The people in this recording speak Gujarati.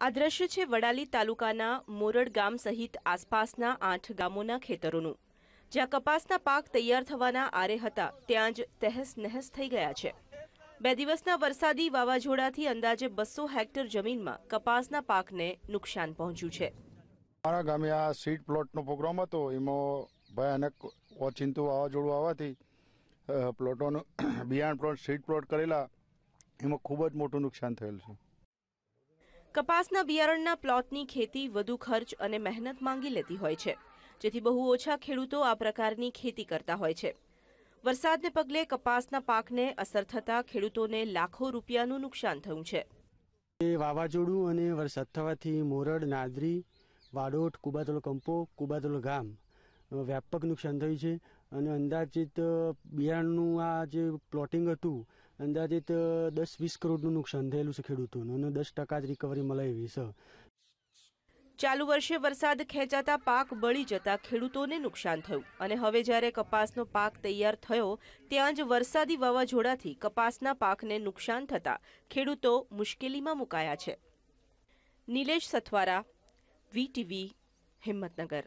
આ દ્રશ્ય છે વડાલી તાલુકાના મોરડ ગામ સહિત આસપાસના આઠ ગામોના ખેતરોનું. જ્યાં કપાસના પાક તૈયાર થવાના આરે હતા, ત્યાં જ તહેસ નહેસ થઈ ગયા છે. બે દિવસના વરસાદી વાવાઝોડાથી અંદાજે બસો હેક્ટર જમીનમાં કપાસના પાકને નુકસાન પહોંચ્યું છે. મારા ગામે આ સીડ પ્લોટનો પ્રોગ્રામ હતો. એમાં ભયાનક ઓચિંતું વાવાઝોડું આવવાથી પ્લોટોનું બિયાણ પ્લોટ સીડ પ્લોટ કરેલા, એમાં ખૂબ જ મોટું નુકસાન થયેલ છે. કપાસના બિયારણના પ્લોટની ખેતી વધુ ખર્ચ અને મહેનત માંગી લેતી હોય છે. જેથી બહુ ઓછા ખેડૂતો આ પ્રકારની ખેતી કરતા હોય છે. વરસાદને પગલે કપાસના પાકને અસર થતા ખેડૂતોને લાખો રૂપિયાનું નુકસાન થયું છે. વાવાઝોડું અને વરસાદ થવાથી મોરડ, નાદરી, વાડોટ, કુબાતલો કંપો, કુબાતલો ગામ વ્યાપક નુકસાન થયું છે. અને અંદાજિત બિયારણનું આ જે પ્લોટિંગ હતું અંદાજિત દસ વીસ કરોડનું નુકસાન થયેલું છે ખેડૂતોનું અને દસ ટકા જ રિકવરી મળે એવી છે. ચાલુ વર્ષે વરસાદ ખેંચાતા પાક બળી જતા ખેડૂતોને નુકસાન થયું. અને હવે જ્યારે કપાસનો પાક તૈયાર થયો, ત્યાં જ વરસાદી વાવાઝોડાથી કપાસના પાકને નુકસાન થતા ખેડૂતો મુશ્કેલીમાં મુકાયા છે. નિલેશ સથવારા વીટીવી હિંમતનગર.